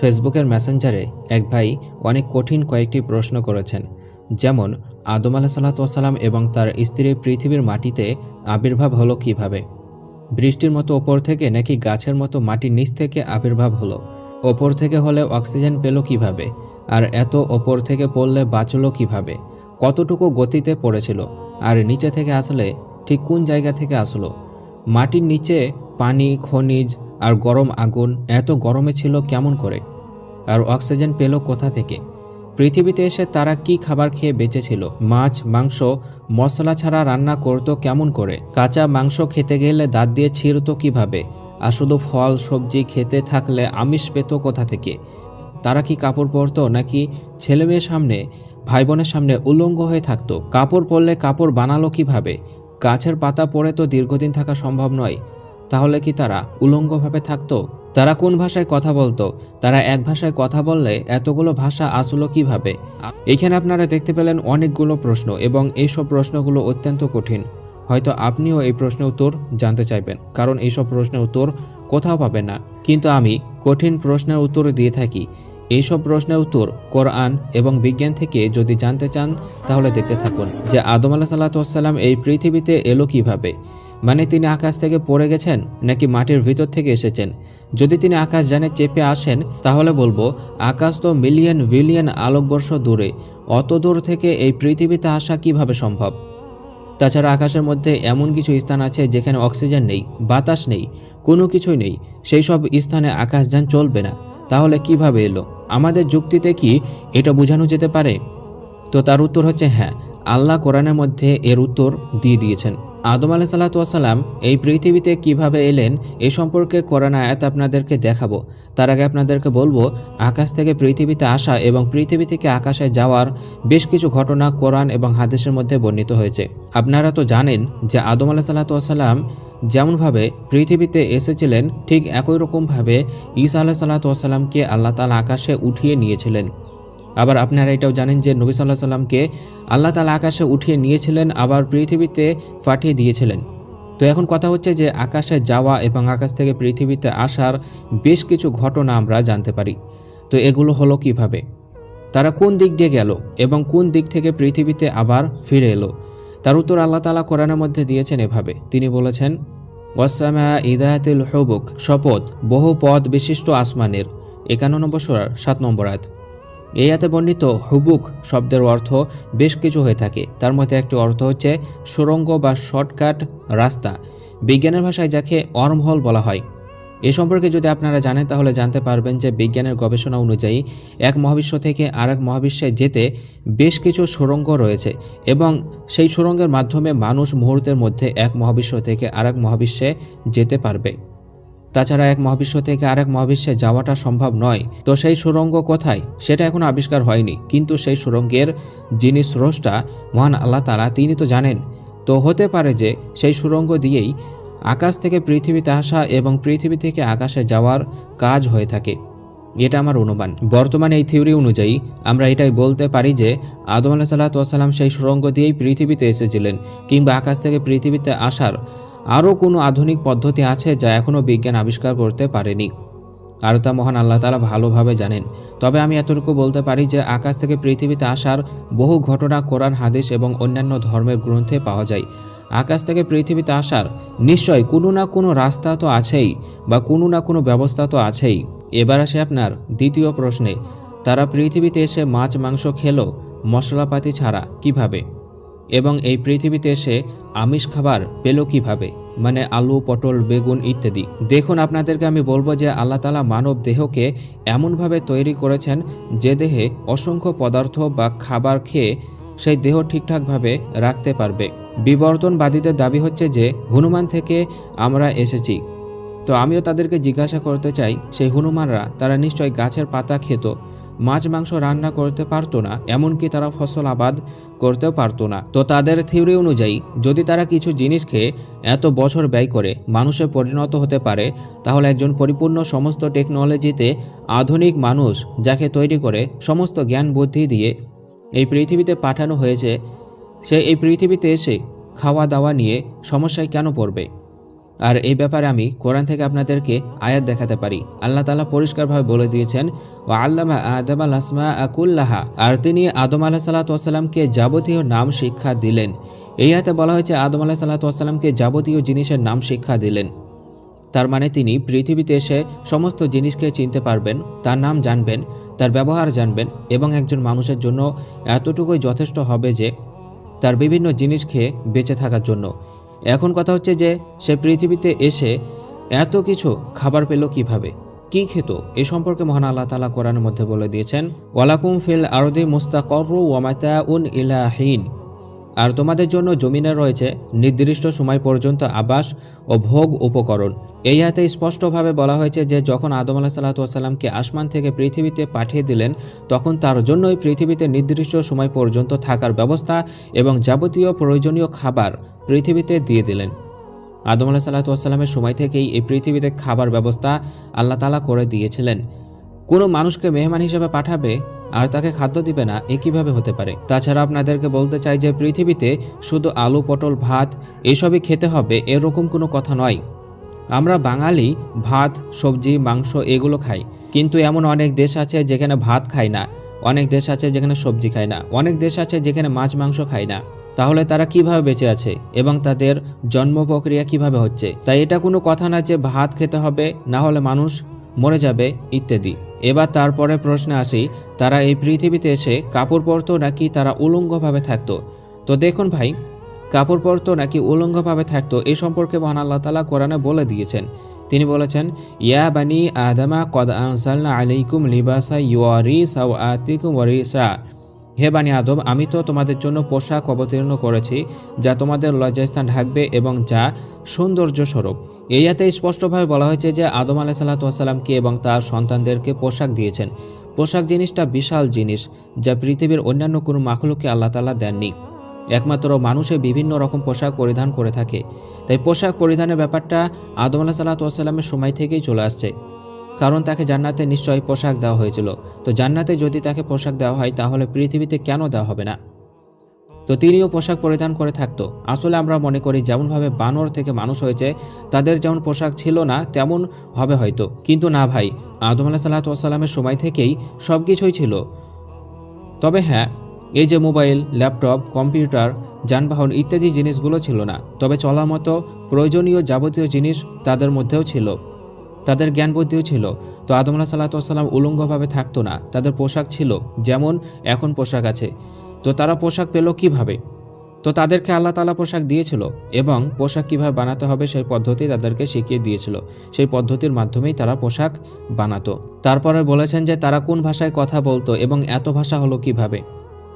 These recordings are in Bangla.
ফেসবুকের মেসেঞ্জারে এক ভাই অনেক কঠিন কয়েকটি প্রশ্ন করেছেন। যেমন, আদম আলাহ সাল্লাতাম এবং তার স্ত্রী পৃথিবীর মাটিতে আবির্ভাব হলো কীভাবে? বৃষ্টির মতো ওপর থেকে নাকি গাছের মতো মাটির নিচ থেকে আবির্ভাব হলো? ওপর থেকে হলে অক্সিজেন পেল কীভাবে? আর এত ওপর থেকে পড়লে বাঁচলো কীভাবে? কতটুকু গতিতে পড়েছিল? আর নিচে থেকে আসলে ঠিক কোন জায়গা থেকে আসলো? মাটির নিচে পানি, খনিজ আর গরম আগুন এত গরমে ছিল কেমন করে? আর অক্সিজেন পেল কোথা থেকে? পৃথিবীতে এসে তারা কি খাবার খেয়ে বেঁচেছিল? মাছ, মাংস, মশলা ছাড়া রান্না করতো কেমন করে? কাঁচা মাংস খেতে গেলে দাঁত দিয়ে ছিঁড়তো কীভাবে? আর শুধু ফল, সবজি খেতে থাকলে আমিষ পেত কোথা থেকে? তারা কি কাপড় পরতো নাকি ছেলে মেয়ের সামনে ভাই বোনের সামনে উলঙ্গ হয়ে থাকতো? কাপড় পরলে কাপড় বানালো কীভাবে? গাছের পাতা পরে তো দীর্ঘদিন থাকা সম্ভব নয়। তাহলে কি তারা উলঙ্গভাবে থাকত? তারা কোন ভাষায় কথা বলতো? তারা এক ভাষায় কথা বললে এতগুলো ভাষা আসলো কীভাবে? এখানে আপনারা দেখতে পেলেন অনেকগুলো প্রশ্ন এবং এইসব প্রশ্নগুলো অত্যন্ত কঠিন। হয়তো আপনিও এই প্রশ্নের উত্তর জানতে চাইবেন, কারণ এইসব প্রশ্নের উত্তর কোথাও পাবেন না। কিন্তু আমি কঠিন প্রশ্নের উত্তর দিয়ে থাকি। এইসব প্রশ্নের উত্তর কোরআন এবং বিজ্ঞান থেকে যদি জানতে চান, তাহলে দেখতে থাকুন যে আদম আল্লাহ সাল্লাতাম এই পৃথিবীতে এলো কীভাবে? মানে তিনি আকাশ থেকে পড়ে গেছেন নাকি মাটির ভিতর থেকে এসেছেন? যদি তিনি আকাশ জানে চেপে আসেন, তাহলে বলব, আকাশ তো মিলিয়ন বিলিয়ন আলোকবর্ষ দূরে। অত দূর থেকে এই পৃথিবীতে আসা কীভাবে সম্ভব? তাছাড়া আকাশের মধ্যে এমন কিছু স্থান আছে যেখানে অক্সিজেন নেই, বাতাস নেই, কোনো কিছুই নেই। সেই সব স্থানে আকাশযান চলবে না। তাহলে কীভাবে এলো? আমাদের যুক্তিতে কি এটা বোঝানো যেতে পারে? তো তার উত্তর হচ্ছে হ্যাঁ। আল্লাহ কোরআনের মধ্যে এর উত্তর দিয়ে দিয়েছেন। আদম আলাহ সাল্লাতাম এই পৃথিবীতে কীভাবে এলেন এ সম্পর্কে কোরআন আয়াত আপনাদেরকে দেখাবো। তার আগে আপনাদেরকে বলব, আকাশ থেকে পৃথিবীতে আসা এবং পৃথিবী থেকে আকাশে যাওয়ার বেশ কিছু ঘটনা কোরআন এবং হাদিসের মধ্যে বর্ণিত হয়েছে। আপনারা তো জানেন যে আদম আলাহ সাল্লাতাম যেমনভাবে পৃথিবীতে এসেছিলেন, ঠিক একই রকমভাবে ঈসা আলাহ সাল্লাতামকে আল্লাহ তালা আকাশে উঠিয়ে নিয়েছিলেন। আবার আপনারা এটাও জানেন যে নবী সাল্লাহ সাল্লামকে আল্লাহ তালা আকাশে উঠিয়ে নিয়েছিলেন, আবার পৃথিবীতে পাঠিয়ে দিয়েছিলেন। তো এখন কথা হচ্ছে যে আকাশে যাওয়া এবং আকাশ থেকে পৃথিবীতে আসার বেশ কিছু ঘটনা আমরা জানতে পারি। তো এগুলো হলো কীভাবে? তারা কোন দিক দিয়ে গেল এবং কোন দিক থেকে পৃথিবীতে আবার ফিরে এলো? তার উত্তর আল্লাহ তালা কোরআনের মধ্যে দিয়েছেন এভাবে। তিনি বলেছেন ওয়াসামা ইদায়াতিল হবুক শপথ, বহু পদ বিশিষ্ট আসমানের, একান্ন নম্বর সোরার সাত নম্বর আয়াত। এই হাতে বর্ণিত হুবুক শব্দের অর্থ বেশ কিছু হয়ে থাকে। তার মধ্যে একটি অর্থ হচ্ছে সুরঙ্গ বা শর্টকাট রাস্তা। বিজ্ঞানের ভাষায় যাকে অর্মহল বলা হয়। এ সম্পর্কে যদি আপনারা জানেন, তাহলে জানতে পারবেন যে বিজ্ঞানের গবেষণা অনুযায়ী এক মহাবিশ্ব থেকে আরেক মহাবিশ্বে যেতে বেশ কিছু সুরঙ্গ রয়েছে এবং সেই সুরঙ্গের মাধ্যমে মানুষ মুহূর্তের মধ্যে এক মহাবিশ্ব থেকে আরেক মহাবিশ্বে যেতে পারবে। তাছাড়া এক মহাবিশ্ব থেকে আরেক মহাবিশ্বে যাওয়াটা সম্ভব নয়। তো সেই সুরঙ্গ কোথায়? সেটা এখনও আবিষ্কার হয়নি। কিন্তু সেই সুরঙ্গের যিনি স্রষ্টা, মহান আল্লাহ তালা তিনি তো জানেন। তো হতে পারে যে সেই সুরঙ্গ দিয়েই আকাশ থেকে পৃথিবীতে আসা এবং পৃথিবী থেকে আকাশে যাওয়ার কাজ হয়ে থাকে। এটা আমার অনুমান। বর্তমানে এই থিওরি অনুযায়ী আমরা এটাই বলতে পারি যে আদম আলাহ সাল্লাতাম সেই সুরঙ্গ দিয়েই পৃথিবীতে এসেছিলেন কিংবা আকাশ থেকে পৃথিবীতে আসার আরও কোনো আধুনিক পদ্ধতি আছে যা এখনও বিজ্ঞান আবিষ্কার করতে পারেনি। আর তা মহান আল্লাহ তালা ভালোভাবে জানেন। তবে আমি এতটুকু বলতে পারি যে আকাশ থেকে পৃথিবীতে আসার বহু ঘটনা কোরআন, হাদিস এবং অন্যান্য ধর্মের গ্রন্থে পাওয়া যায়। আকাশ থেকে পৃথিবীতে আসার নিশ্চয় কোনো না কোনো রাস্তা তো আছেই বা কোনো না কোনো ব্যবস্থা তো আছেই। এবার আসে আপনার দ্বিতীয় প্রশ্নে, তারা পৃথিবীতে এসে মাছ, মাংস খেলো, মশলাপাতি ছাড়া কীভাবে? এবং এই পৃথিবীতে এসে আমিষ খাবার পেল কীভাবে? মানে আলু, পটল, বেগুন ইত্যাদি। দেখুন, আপনাদেরকে আমি বলব যে আল্লাহ তালা মানব দেহকে এমনভাবে তৈরি করেছেন যে দেহে অসংখ্য পদার্থ বা খাবার খেয়ে সেই দেহ ঠিকঠাকভাবে রাখতে পারবে। বিবর্তনবাদীদের দাবি হচ্ছে যে হনুমান থেকে আমরা এসেছি। তো আমিও তাদেরকে জিজ্ঞাসা করতে চাই, সেই হনুমানরা তারা নিশ্চয় গাছের পাতা খেত মাছ, মাংস রান্না করতে পারতো না, এমনকি তারা ফসল আবাদ করতেও পারতো না। তো তাদের থিওরি অনুযায়ী, যদি তারা কিছু জিনিস খেয়ে এত বছর ব্যয় করে, মানুষে পরিণত হতে পারে, তাহলে একজন পরিপূর্ণ সমস্ত টেকনোলজিতে আধুনিক মানুষ যাকে তৈরি করে সমস্ত জ্ঞান, বুদ্ধি দিয়ে এই পৃথিবীতে পাঠানো হয়েছে, সে এই পৃথিবীতে এসে খাওয়া দাওয়া নিয়ে সমস্যায় কেন পড়বে? আর এই ব্যাপারে আমি কোরআন থেকে আপনাদেরকে আয়াত দেখাতে পারি। আল্লাহ তালা পরিষ্কারভাবে বলে দিয়েছেন ও আল্লামা আদম আল আসমা আকুল্লাহা আর তিনি আদম আলাহ সাল্লাতামকে যাবতীয় নাম শিক্ষা দিলেন। এই আয়াতে বলা হয়েছে, আদম আলাহ সাল্লাতামকে যাবতীয় জিনিসের নাম শিক্ষা দিলেন। তার মানে তিনি পৃথিবীতে এসে সমস্ত জিনিসকে চিনতে পারবেন, তার নাম জানবেন, তার ব্যবহার জানবেন এবং একজন মানুষের জন্য এতটুকুই যথেষ্ট হবে যে, তার বিভিন্ন জিনিস খেয়ে বেঁচে থাকার জন্য। এখন কথা হচ্ছে যে, সে পৃথিবীতে এসে এত কিছু খাবার পেল কীভাবে? কি খেত? এ সম্পর্কে মহান আল্লাহ তালা কোরআনের মধ্যে বলে দিয়েছেন, ওয়ালাকুম ফিল আরদি মুস্তাকর ওয়ামাতা উন ইলাহিন আর তোমাদের জন্য জমিনে রয়েছে নির্দিষ্ট সময় পর্যন্ত আবাস ও ভোগ উপকরণ। এই হাতে স্পষ্টভাবে বলা হয়েছে যে, যখন আদম আলাহ সাল্লাতামকে আসমান থেকে পৃথিবীতে পাঠিয়ে দিলেন, তখন তার জন্যই পৃথিবীতে নির্দিষ্ট সময় পর্যন্ত থাকার ব্যবস্থা এবং যাবতীয় প্রয়োজনীয় খাবার পৃথিবীতে দিয়ে দিলেন। আদম আলাহ সাল্লাতামের সময় থেকেই এই পৃথিবীতে খাবার ব্যবস্থা আল্লাহ তালা করে দিয়েছিলেন। কোনো মানুষকে মেহমান হিসেবে পাঠাবে আর তাকে খাদ্য দিবে না, এ কীভাবে হতে পারে? তাছাড়া আপনাদেরকে বলতে চাই যে, পৃথিবীতে শুধু আলু, পটল, ভাত এসবই খেতে হবে, এরকম কোনো কথা নয়। আমরা বাঙালি, ভাত, সবজি, মাংস এগুলো খাই। কিন্তু এমন অনেক দেশ আছে যেখানে ভাত খায় না, অনেক দেশ আছে যেখানে সবজি খায় না, অনেক দেশ আছে যেখানে মাছ, মাংস খায় না। তাহলে তারা কীভাবে বেঁচে আছে এবং তাদের জন্ম প্রক্রিয়া কীভাবে হচ্ছে? তাই এটা কোনো কথা না যে, ভাত খেতে হবে, না হলে মানুষ মরে যাবে, ইত্যাদি। এবার তারপরে প্রশ্নে আসি, তারা এই পৃথিবীতে এসে কাপড় পরতো নাকি তারা উলঙ্গভাবে থাকতো? তো দেখুন ভাই, কাপড় পরতো নাকি উলঙ্গভাবে থাকতো এই সম্পর্কে মহান আল্লাহ তালা কোরআনে বলে দিয়েছেন। তিনি বলেছেন, ইয়া বানি আদামা কদ আনসালনা আলাইকুম লিবাসা ইউরি সাউ আতিকুম ওয়ারিসা। হে বানি আদম, আমি তো তোমাদের জন্য পোশাক অবতীর্ণ করেছি, যা তোমাদের লজ্জাস্থান ঢাকবে এবং যা সৌন্দর্য স্বরূপ এই স্পষ্টভাবে বলা হয়েছে যে আদম আলাহ সাল্লাতামকে এবং তার সন্তানদেরকে পোশাক দিয়েছেন। পোশাক জিনিসটা বিশাল জিনিস, যা পৃথিবীর অন্যান্য কোনো মাখলুককে আল্লাহ তালা দেননি। একমাত্র মানুষে বিভিন্ন রকম পোশাক পরিধান করে থাকে। তাই পোশাক পরিধানের ব্যাপারটা আদম আলাহ সাল্লাতামের সময় থেকেই চলে আসছে। কারণ তাকে জান্নাতে নিশ্চয়ই পোশাক দেওয়া হয়েছিল। তো জান্নাতে যদি তাকে পোশাক দেওয়া হয়, তাহলে পৃথিবীতে কেন দেওয়া হবে না? তো তিনিও পোশাক পরিধান করে থাকতো। আসলে আমরা মনে করি, যেমনভাবে বানর থেকে মানুষ হয়েছে, তাদের যেমন পোশাক ছিল না, তেমন হবে হয়তো। কিন্তু না ভাই, আদম আলাহ সাল্লাতামের সময় থেকেই সব কিছুই ছিল। তবে হ্যাঁ এই যে মোবাইল, ল্যাপটপ, কম্পিউটার, যানবাহন ইত্যাদি জিনিসগুলো ছিল না। তবে চলার মতো প্রয়োজনীয় যাবতীয় জিনিস তাদের মধ্যেও ছিল। তাদের জ্ঞান বুদ্ধিও ছিল। তো আদম আলাহ সাল্লাতাম উলঙ্গভাবে থাকতো না। তাদের পোশাক ছিল যেমন এখন পোশাক আছে। তো তারা পোশাক পেল কীভাবে? তো তাদেরকে আল্লাহ তালা পোশাক দিয়েছিল এবং পোশাক কীভাবে বানাতে হবে সেই পদ্ধতি তাদেরকে শিখিয়ে দিয়েছিল। সেই পদ্ধতির মাধ্যমেই তারা পোশাক বানাতো। তারপরে বলেছেন যে তারা কোন ভাষায় কথা বলতো এবং এত ভাষা হলো কীভাবে?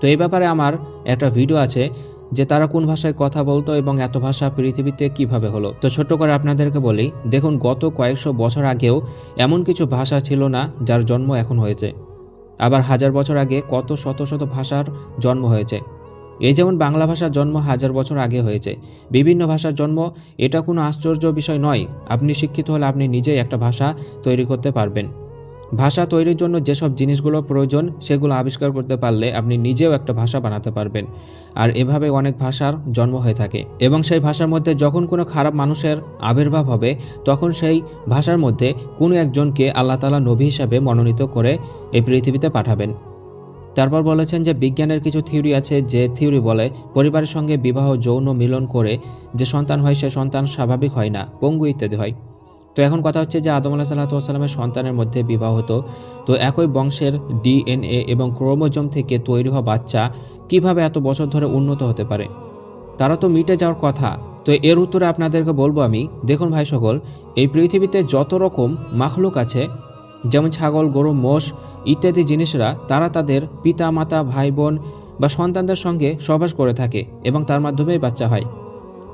তো এই ব্যাপারে আমার একটা ভিডিও আছে। যে তারা কোন ভাষায় কথা বলতো এবং এত ভাষা পৃথিবীতে কীভাবে হলো। তো ছোট্ট করে আপনাদেরকে বলি, দেখুন গত কয়েকশো বছর আগেও এমন কিছু ভাষা ছিল না যার জন্ম এখন হয়েছে। আবার হাজার বছর আগে কত শত শত ভাষার জন্ম হয়েছে। এই যেমন বাংলা ভাষার জন্ম হাজার বছর আগে হয়েছে, বিভিন্ন ভাষার জন্ম এটা কোনো আশ্চর্য বিষয় নয়। আপনি শিক্ষিত হলে আপনি নিজেই একটা ভাষা তৈরি করতে পারবেন। ভাষা তৈরির জন্য যেসব জিনিসগুলো প্রয়োজন, সেগুলো আবিষ্কার করতে পারলে আপনি নিজেও একটা ভাষা বানাতে পারবেন। আর এভাবে অনেক ভাষার জন্ম হয়ে থাকে। এবং সেই ভাষার মধ্যে যখন কোনো খারাপ মানুষের আবির্ভাব হবে, তখন সেই ভাষার মধ্যে কোনো একজনকে আল্লাহ তালা নবী হিসাবে মনোনীত করে এই পৃথিবীতে পাঠাবেন। তারপর বলেছেন যে বিজ্ঞানের কিছু থিওরি আছে, যে থিওরি বলে পরিবারের সঙ্গে বিবাহ, যৌন মিলন করে যে সন্তান হয়, সে সন্তান স্বাভাবিক হয় না, পঙ্গু ইত্যাদি হয়। তো এখন কথা হচ্ছে যে আদম আলাহ সাল্লাতামের সন্তানের মধ্যে বিবাহ হতো তো একই বংশের ডিএনএ এবং ক্রোমোজম থেকে তৈরি হওয়া বাচ্চা কীভাবে এত বছর ধরে উন্নত হতে পারে? তারা তো মিটে যাওয়ার কথা। তো এর উত্তরে আপনাদেরকে বলব আমি, দেখুন ভাই সকল, এই পৃথিবীতে যত রকম মাখলুক আছে, যেমন ছাগল, গরু, মোষ ইত্যাদি জিনিসরা, তারা তাদের পিতা, মাতা, ভাই, বোন বা সন্তানদের সঙ্গে সহবাস করে থাকে এবং তার মাধ্যমেই বাচ্চা হয়।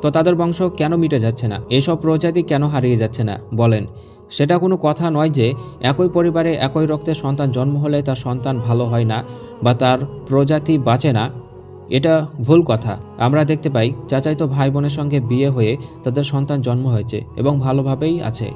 তো তাদের বংশ কেন মিটে যাচ্ছে না? এসব প্রজাতি কেন হারিয়ে যাচ্ছে না? বলেন। সেটা কোনো কথা নয় যে একই পরিবারে একই রক্তে সন্তান জন্ম হলে তার সন্তান ভালো হয় না বা তার প্রজাতি বাঁচে না। এটা ভুল কথা। আমরা দেখতে পাই, চাচাইতো ভাই বোনের সঙ্গে বিয়ে হয়ে তাদের সন্তান জন্ম হয়েছে এবং ভালোভাবেই আছে।